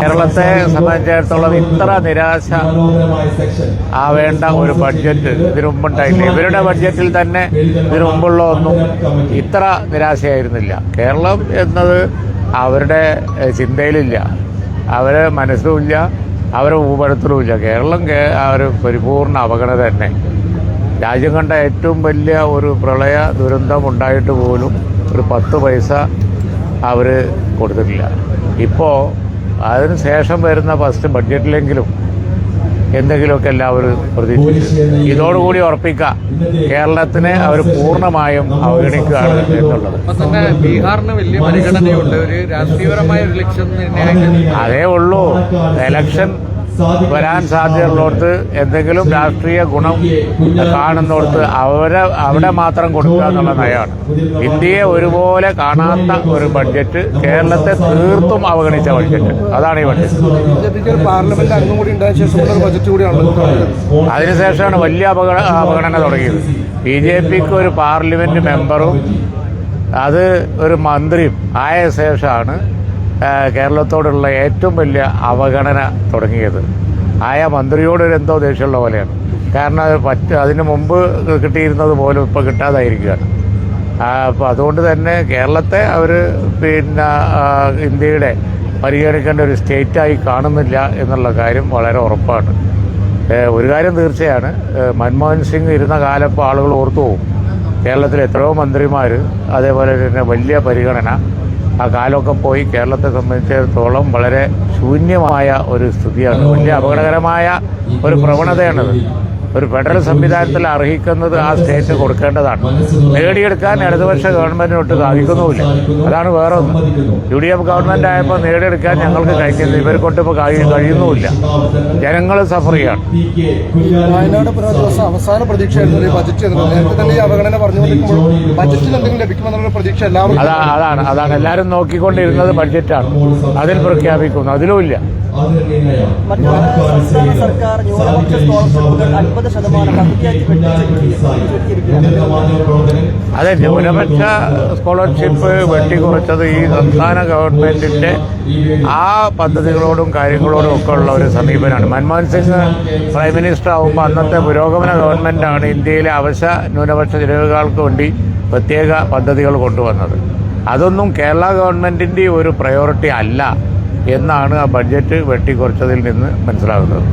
കേരളത്തെ സംബന്ധിച്ചിടത്തോളം ഇത്ര നിരാശ ആവേണ്ട ഒരു ബഡ്ജറ്റ് ഇതിനു മുമ്പുണ്ടായില്ല ഇവരുടെ ബഡ്ജറ്റിൽ തന്നെ ഇതിനു മുമ്പുള്ള ഒന്നും ഇത്ര നിരാശയായിരുന്നില്ല. കേരളം എന്നത് അവരുടെ ചിന്തയിലില്ല. അവരെ മനസ്സുമില്ല അവരെ ഭൂപടത്തിലുമില്ല. കേരളം ഒരു പരിപൂർണ അവഗണന തന്നെ. രാജ്യം കണ്ട ഏറ്റവും വലിയ ഒരു പ്രളയ ദുരന്തം ഉണ്ടായിട്ട് പോലും ഒരു പത്ത് പൈസ അവർ കൊടുത്തിട്ടില്ല. ഇപ്പോൾ അതിന് ശേഷം വരുന്ന ഫസ്റ്റ് ബഡ്ജറ്റിലെങ്കിലും എന്തെങ്കിലുമൊക്കെ എല്ലാവരും പ്രതീക്ഷിച്ചു ഇതോടുകൂടി ഉറപ്പിക്കുക. കേരളത്തിനെ അവർ പൂർണമായും അവഗണിക്കുകയാണ് എന്നുള്ളത്. ബീഹാറിന് വലിയ പരിഗണനയുണ്ട്. ഒരു രാഷ്ട്രീയപരമായ ഒരു അതേ ഉള്ളൂ. എലക്ഷൻ വരാൻ സാധ്യതയുള്ളവർക്ക് എന്തെങ്കിലും രാഷ്ട്രീയ ഗുണം കാണുന്നവർക്ക് അവരെ അവിടെ മാത്രം കൊടുക്കുക എന്നുള്ള നയമാണ്. ഇന്ത്യയെ ഒരുപോലെ കാണാത്ത ഒരു ബഡ്ജറ്റ് കേരളത്തെ തീർത്തും അവഗണിച്ച ബഡ്ജറ്റ്. അതാണ് ഈ ബഡ്ജറ്റ്. പാർലമെന്റ് അംഗം കൂടി ബജറ്റ് കൂടിയാണ് അതിനുശേഷമാണ് വലിയ അപകട അവഗണന തുടങ്ങിയത്. ബി ജെ പിക്ക് ഒരു പാർലമെന്റ് മെമ്പറും അത് ഒരു മന്ത്രിയും ആയ ശേഷമാണ് കേരളത്തോടുള്ള ഏറ്റവും വലിയ അവഗണന തുടങ്ങിയത്. ആയ മന്ത്രിയോടൊരെന്തോ ദേഷ്യമുള്ള പോലെയാണ്. കാരണം അത് പറ്റ അതിന് മുമ്പ് കിട്ടിയിരുന്നത് പോലും ഇപ്പോൾ കിട്ടാതായിരിക്കുകയാണ്. അപ്പോൾ അതുകൊണ്ട് തന്നെ കേരളത്തെ അവർ പിന്നെ ഇന്ത്യയുടെ പരിഗണിക്കേണ്ട ഒരു സ്റ്റേറ്റായി കാണുന്നില്ല എന്നുള്ള കാര്യം വളരെ ഉറപ്പാണ്. ഒരു കാര്യം തീർച്ചയാണ്. മൻമോഹൻ സിംഗ് ഇരുന്ന കാലം ഇപ്പോൾ ആളുകൾ ഓർത്തു പോകും കേരളത്തിൽ എത്രയോ മന്ത്രിമാർ അതേപോലെ തന്നെ വലിയ പരിഗണന ആ കാലമൊക്കെ പോയി കേരളത്തെ സംബന്ധിച്ചിടത്തോളം വളരെ ശൂന്യമായ ഒരു സ്ഥിതിയാണ്. വലിയ അപകടകരമായ ഒരു പ്രവണതയാണത്. ഒരു ഫെഡറൽ സംവിധാനത്തിൽ അർഹിക്കുന്നത് ആ സ്റ്റേറ്റ് കൊടുക്കേണ്ടതാണ്. നേടിയെടുക്കാൻ ഇടതുപക്ഷ ഗവൺമെന്റിനൊട്ട് സാധിക്കുന്നുമില്ല. അതാണ് വേറെ ഒന്ന് യു ഡി എഫ് ഗവൺമെന്റ് ആയപ്പോൾ നേടിയെടുക്കാൻ ഞങ്ങൾക്ക് കഴിഞ്ഞില്ല. ഇവർക്കൊട്ട് ഇപ്പോൾ കഴിയുന്നുമില്ല. ജനങ്ങൾ സഫർ ചെയ്യാണ്. വയനാട് അവസാന പ്രതീക്ഷയായിരുന്നു. ഈ ബജറ്റ് എന്നുള്ളത് നേരത്തെ തന്നെ ഈ അവഗണന പറഞ്ഞുകൊണ്ടിരിക്കുമ്പോൾ ബജറ്റിൽ എന്തെങ്കിലും ലഭിക്കുമെന്നുള്ള പ്രതീക്ഷ അതാ അതാണ് അതാണ്. എല്ലാവരും നോക്കിക്കൊണ്ടിരുന്നത് ബഡ്ജറ്റാണ് അതിൽ പ്രഖ്യാപിക്കുന്നു. അതിലുമില്ല. മറ്റ് സംസ്ഥാന സർക്കാർ ന്യൂനപക്ഷ സ്കോളർഷിപ്പുകൾ അൻപത് ശതമാനം അതെ ന്യൂനപക്ഷ സ്കോളർഷിപ്പ് വെട്ടിക്കുറച്ചത് ഈ സംസ്ഥാന ഗവൺമെന്റിന്റെ ആ പദ്ധതികളോടും കാര്യങ്ങളോടും ഒക്കെ ഉള്ള ഒരു സമീപനമാണ്. മൻമോഹൻ സിംഗ് പ്രൈം മിനിസ്റ്റർ ആവുമ്പോൾ അന്നത്തെ പുരോഗമന ഗവൺമെന്റാണ് ഇന്ത്യയിലെ അവശ ന്യൂനപക്ഷ ജനതകൾക്ക് വേണ്ടി പ്രത്യേക പദ്ധതികൾ കൊണ്ടുവന്നത്. അതൊന്നും കേരള ഗവൺമെന്റിന്റെ ഒരു പ്രയോറിറ്റി അല്ല എന്നാണ് ആ ബഡ്ജറ്റ് വെട്ടിക്കുറച്ചതിൽ നിന്ന് മനസ്സിലാകുന്നത്.